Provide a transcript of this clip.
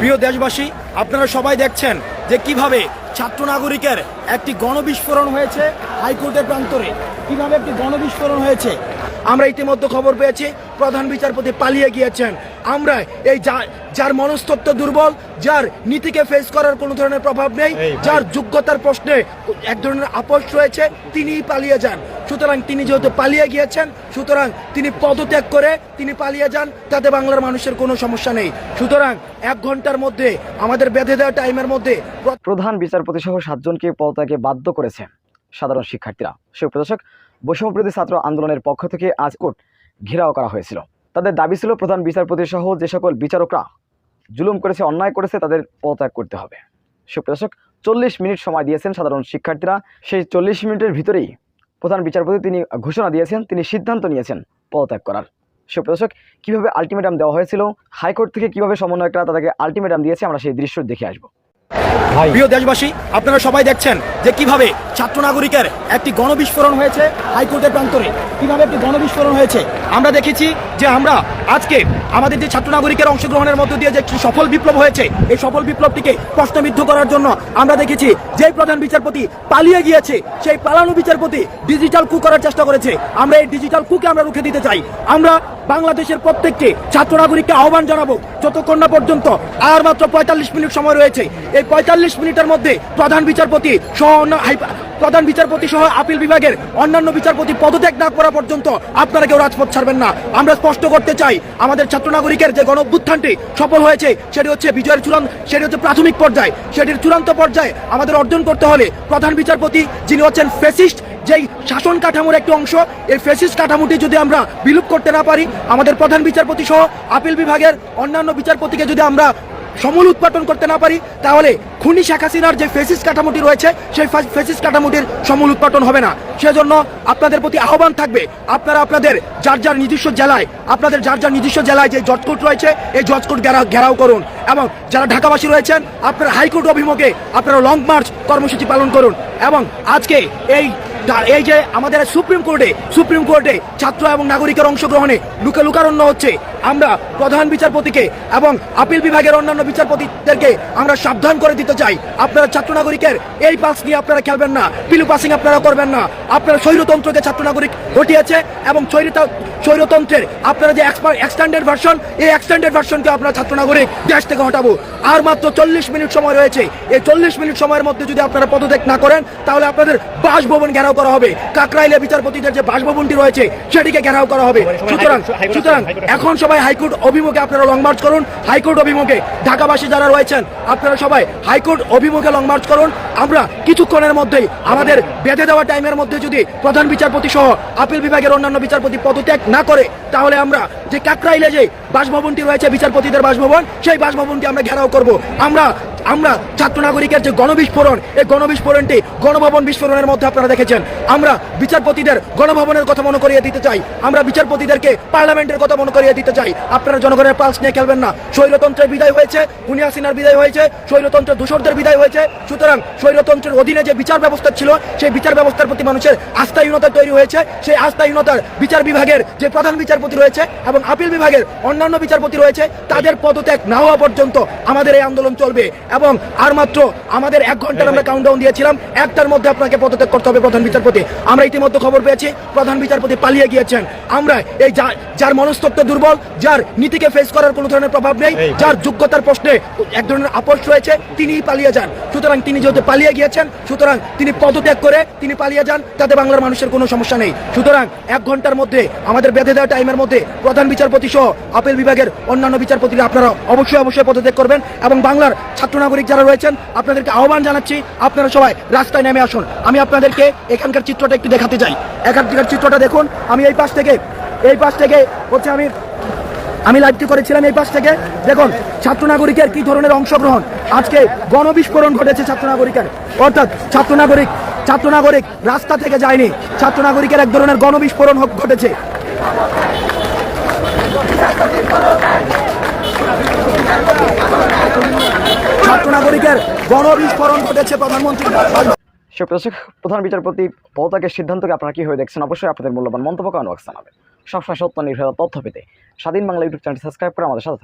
প্রিয় দেশবাসী, আপনারা সবাই দেখছেন যে কীভাবে ছাত্র নাগরিকের একটি গণবিস্ফোরণ হয়েছে হাইকোর্টের প্রান্তরে। কীভাবে একটি গণবিস্ফোরণ হয়েছে? আমরা ইতিমধ্যে খবর পেয়েছি, প্রধান বিচারপতি পালিয়ে গিয়েছেন। আমরা এই যার মনস্তত্ত্ব দুর্বল যার নীতিকে ফেস করার কোনো ধরনের প্রভাব নেই যার যোগ্যতার প্রশ্নে এক ধরনের আপোষ রয়েছে তিনিই পালিয়ে যান। সুতরাং তিনি যেহেতু পালিয়ে গিয়েছেন সুতরাং তিনি পদত্যাগ করে তিনি পালিয়ে যান তাতে বাংলার মানুষের কোনো সমস্যা নেই। সুতরাং এক ঘণ্টার মধ্যে আমাদের বেঁধে দেওয়া টাইমের মধ্যে প্রধান বিচারপতি সহ সাতজনকে পদত্যাগে বাধ্য করেছে সাধারণ শিক্ষার্থীরা। সুপ্রদর্শক বৈষম্যপ্রতি ছাত্র আন্দোলনের পক্ষ থেকে আজ কোর্ট ঘেরাও করা হয়েছিল। তাদের দাবি ছিল প্রধান বিচারপতি সহ যে সকল বিচারকরা জুলুম করেছে অন্যায় করেছে তাদের পদত্যাগ করতে হবে। সুপ্রদর্শক চল্লিশ মিনিট সময় দিয়েছেন সাধারণ শিক্ষার্থীরা। সেই চল্লিশ মিনিটের ভিতরেই প্রধান বিচারপতি তিনি ঘোষণা দিয়েছেন তিনি সিদ্ধান্ত নিয়েছেন পদত্যাগ করার। সুপ্রদর্শক কীভাবে আলটিমেটাম দেওয়া হয়েছিল হাইকোর্ট থেকে কীভাবে সমন্বয়করা তাদেরকে আলটিমেটাম দিয়েছে আমরা সেই দৃশ্য দেখে আসব। ভাই। প্রিয় দেশবাসী আপনারা সবাই দেখছেন যে কীভাবে ছাত্র নাগরিকের একটি গণবিস্ফোরণ হয়েছে হাইকোর্টের প্রান্তরে। কীভাবে একটি গণবিস্ফোরণ হয়েছে? আমরা দেখেছি যে আমরা আজকে আমাদের যে ছাত্র নাগরিকের অংশগ্রহণের মধ্য দিয়ে যে একটি সফল বিপ্লব হয়েছে, এই সফল বিপ্লবটিকে প্রশ্নবিদ্ধ করার জন্য আমরা দেখেছি যে প্রধান বিচারপতি পালিয়ে গিয়েছে, সেই পালানো বিচারপতি ডিজিটাল কু করার চেষ্টা করেছে। আমরা এই ডিজিটাল কুকে আমরা রুখে দিতে চাই। আমরা বাংলাদেশের প্রত্যেককে ছাত্র নাগরিককে আহ্বান জানাব, যতক্ষণ না পর্যন্ত আর মাত্র পঁয়তাল্লিশ মিনিট সময় রয়েছে। এই পঁয়তাল্লিশ মিনিটের মধ্যে প্রধান বিচারপতি সহ প্রধান বিচারপতি সহ আপিল বিভাগের অন্যান্য বিচারপতি পদত্যাগ না করা পর্যন্ত আপনারা কেউ রাজপথ ছাড়বেন না। আমরা স্পষ্ট করতে চাই, আমাদের ছাত্র নাগরিকের যে গণ সফল হয়েছে, সেটি হচ্ছে বিজয়ের চূড়ান্ত, সেটি হচ্ছে প্রাথমিক পর্যায়ে। সেটির চূড়ান্ত পর্যায়ে আমাদের অর্জন করতে হলে প্রধান বিচারপতি, যিনি হচ্ছেন ফেসিস্ট, যেই শাসন কাঠামোর একটি অংশ। এই ফেসিস্ট কাঠামোটি যদি আমরা বিলুপ করতে না পারি, আমাদের প্রধান বিচারপতি সহ আপিল বিভাগের অন্যান্য বিচারপতিকে যদি আমরা সমূল উৎপাদন করতে না পারি, তাহলে খুনি শেখ হাসিনার যে ফেসিস কাঠামোটি রয়েছে, সেই ফেসিস কাঠামোটির সমূল উৎপাদন হবে না। সেজন্য আপনাদের প্রতি আহ্বান থাকবে, আপনারা আপনাদের যার যার নিজস্ব জেলায়, আপনাদের যার যার নিজস্ব জেলায় যে জজকোর্ট রয়েছে, এই জজকোর্ট ঘেরাও করুন। এবং যারা ঢাকাবাসী রয়েছেন, আপনারা হাইকোর্ট অভিমুখে আপনারা লং মার্চ কর্মসূচি পালন করুন। এবং আজকে এই এই যে আমাদের সুপ্রিম কোর্টে সুপ্রিম কোর্টে ছাত্র এবং নাগরিকের অংশগ্রহণে লুকে লুকারণ্য হচ্ছে, আমরা প্রধান বিচারপতিকে এবং আপিল বিভাগের অন্যান্য বিচারপতিদেরকে আমরা সাবধান করে দিতে চাই। আপনারা ছাত্র নাগরিকের এই পাস নিয়ে আপনারা খেলবেন না, পিলু পাসিং আপনারা করবেন না। আপনারা স্বৈরতন্ত্রকে ছাত্র নাগরিক ঘটিয়েছে এবং স্বৈরতা- স্বৈরতন্ত্রের আপনারা যে এক্সটেন্ডেড ভার্সন এই এক্সটেন্ডেড ভার্সনকে আপনারা ছাত্র নাগরিক দেশ থেকে হটাবো। আর মাত্র চল্লিশ মিনিট সময় রয়েছে। এই চল্লিশ মিনিট সময়ের মধ্যে যদি আপনারা পদত্যাগ না করেন, তাহলে আপনাদের বাসভবন ঘেরাও করা হবে। কাকরাইলে বিচারপতিদের যে বাসভবনটি রয়েছে সেটিকে ঘেরাও করা হবে। সুতরাং সুতরাং এখন সবাই হাইকোর্ট অভিমুখে আপনারা লং মার্চ করুন। হাইকোর্ট অভিমুখে ঢাকাবাসী যারা রয়েছেন আপনারা সবাই হাইকোর্ট অভিমুখে লং মার্চ করুন। আমরা কিছুক্ষণের মধ্যেই আমাদের বেঁধে দেওয়া টাইমের মধ্যে যদি প্রধান বিচারপতি সহ আপিল বিভাগের অন্যান্য বিচারপতি পদত্যাগ না করে তাহলে আমরা যে কাকরাইলে যে বাসভবনটি রয়েছে বিচারপতিদের বাসভবন সেই বাসভবনটি আমরা ঘেরাও করব। আমরা আমরা ছাত্র নাগরিকের যে গণবিস্ফোরণ, এই গণবিস্ফোরণটি গণভবন বিস্ফোরণের মধ্যে আপনারা দেখেছেন। আমরা বিচারপতিদের গণভবনের কথা মনে করিয়ে দিতে চাই। আমরা বিচারপতিদেরকে পার্লামেন্টের কথা মনে করিয়ে দিতে চাই। আপনারা জনগণের পালস নিয়ে খেলবেন না। স্বৈরতন্ত্রের বিদায় হয়েছে খুনি হাসিনার বিদায় হয়েছে স্বৈরতন্ত্রের দূষরদের বিদায় হয়েছে। সুতরাং স্বৈরতন্ত্রের অধীনে যে বিচার ব্যবস্থা ছিল, সেই বিচার ব্যবস্থার প্রতি মানুষের আস্থাহীনতা তৈরি হয়েছে। সেই আস্থাহীনতার বিচার বিভাগের যে প্রধান বিচারপতি রয়েছে এবং আপিল বিভাগের অন্যান্য বিচারপতি রয়েছে, তাদের পদত্যাগ না হওয়া পর্যন্ত আমাদের এই আন্দোলন চলবে। এবং আর মাত্র আমাদের এক ঘণ্টার আমরা কাউন্টডাউন দিয়েছিলাম। একটার মধ্যে আপনাকে পদত্যাগ করতে হবে প্রধান বিচারপতি। আমরা ইতিমধ্যে খবর পেয়েছি প্রধান বিচারপতি পালিয়ে গিয়েছেন। আমরা এই যার মনস্তত্ত্ব দুর্বল যার নীতিকে ফেস করার কোনো ধরনের প্রভাব নেই যার যোগ্যতার প্রশ্নে এক ধরনের আপোষ রয়েছে তিনিই পালিয়ে যান। সুতরাং তিনি যেহেতু পালিয়ে গিয়েছেন সুতরাং তিনি পদত্যাগ করে তিনি পালিয়ে যান তাতে বাংলার মানুষের কোনো সমস্যা নেই। সুতরাং এক ঘণ্টার মধ্যে আমাদের বেঁধে দেওয়া টাইমের মধ্যে প্রধান বিচারপতি সহ আপিল বিভাগের অন্যান্য বিচারপতিরা আপনারা অবশ্যই অবশ্যই পদত্যাগ করবেন এবং বাংলার ছাত্র নাগরিক যারা রয়েছেন, আপনাদেরকে আহ্বান জানাচ্ছি, আপনারা সবাই রাস্তায় নেমে আসুন। আমি আপনাদেরকে এখানকার চিত্রটা একটু দেখাতে চাই। এখানকার চিত্রটা দেখুন, আমি এই পাশ থেকে, এই পাশ থেকে হচ্ছে আমি আমি লাইভটি করেছিলাম এই পাশ থেকে। দেখুন ছাত্র নাগরিকের কি ধরনের অংশগ্রহণ। আজকে গণবিস্ফোরণ ঘটেছে ছাত্র নাগরিকের অর্থাৎ ছাত্র নাগরিক ছাত্র নাগরিক রাস্তা থেকে যায়নি। ছাত্র নাগরিকের এক ধরনের গণবিস্ফোরণ ঘটেছে। প্রধান বিচারপতি পদত্যাগের সিদ্ধান্তকে আপনারা কীভাবে দেখছেন? অবশ্যই আপনাদের মূল্যবান মন্তব্য বক্স জানাবেন। সবসময় সত্য নির্ভর তথ্য পেতে স্বাধীন বাংলা ইউটিউব চ্যানেল সাবস্ক্রাইব করে আমাদের সাথে